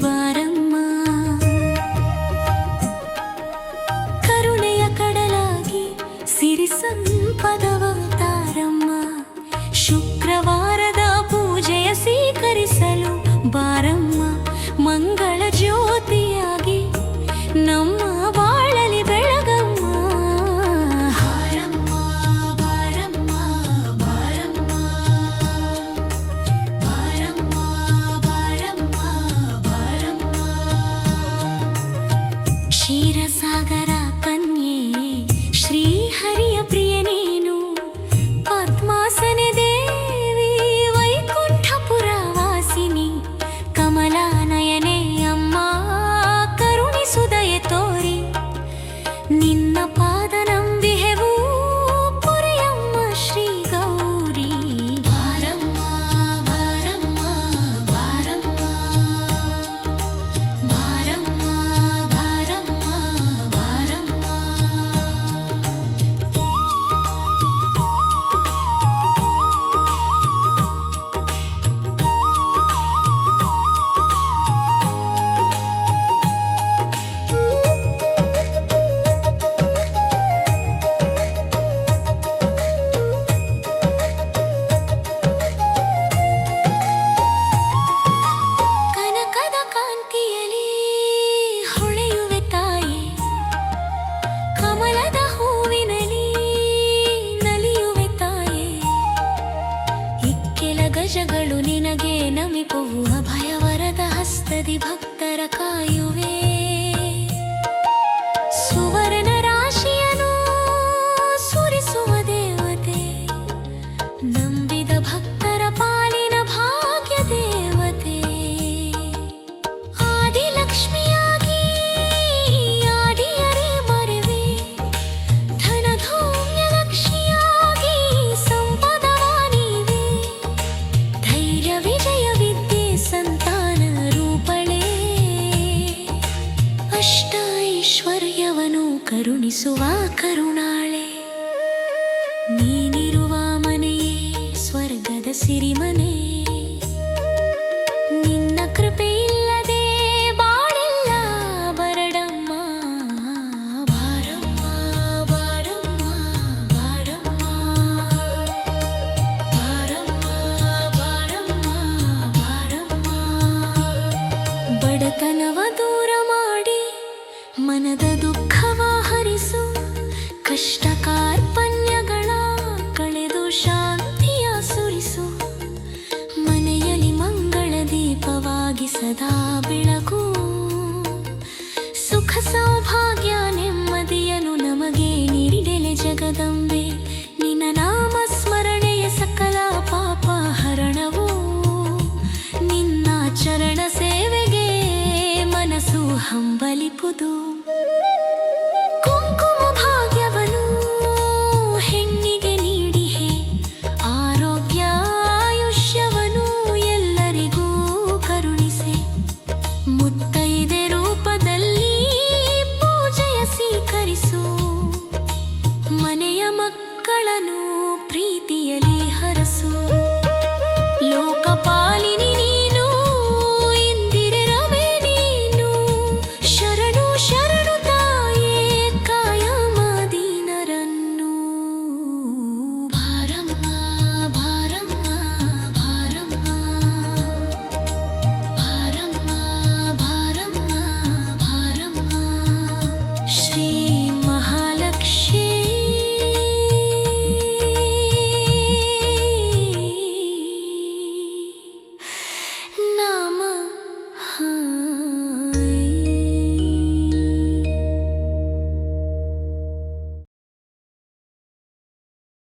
ಬಾರಮ್ಮ. ಕರುಣೆಯ ಕಡಲಾಗಿ ಶುಕ್ರವಾರದ ಪೂಜೆಯ ಸ್ವೀಕರಿಸಲು ಬಾರಮ್ಮ. ಮಂಗಳ ഭക്തി ವಿಷಯವನು ಕರುಣಿಸುವ ಕರುಣಾಳೆ. ನೀನಿರುವ ಮನೆಯೇ, ಸ್ವರ್ಗದ ಸಿರಿಮನೆ. ನಿನ್ನ ಕೃಪೆ ಇಲ್ಲದೆ ಬಾಳಿಲ್ಲ ಬರಡಮ್ಮ. ಬಾರಮ್ಮ ಬಾರಮ್ಮ ಬಾರಮ್ಮ. ಬಾರಮ್ಮ ಬಾರಮ್ಮ ಬಾರಮ್ಮ. ಬಡತನವ ದೂರಮ್ಮ ಮನದ ದುಃಖವ ಹರಿಸು ಕಷ್ಟ ಕಾರ್ಪಣ್ಯಗಳ ಕಳೆದು ಶಾಂತಿಯ ಸುರಿಸು. ಮನೆಯಲ್ಲಿ ಮಂಗಳ ದೀಪವಾಗಿ ಸದಾ ಬೆಳಕು. ಸುಖ ಸೌಭಾಗ್ಯ ನೆಮ್ಮದಿಯನು ನಮಗೆ ನೀಡಿಡೆಲೆ ಜಗದಂ.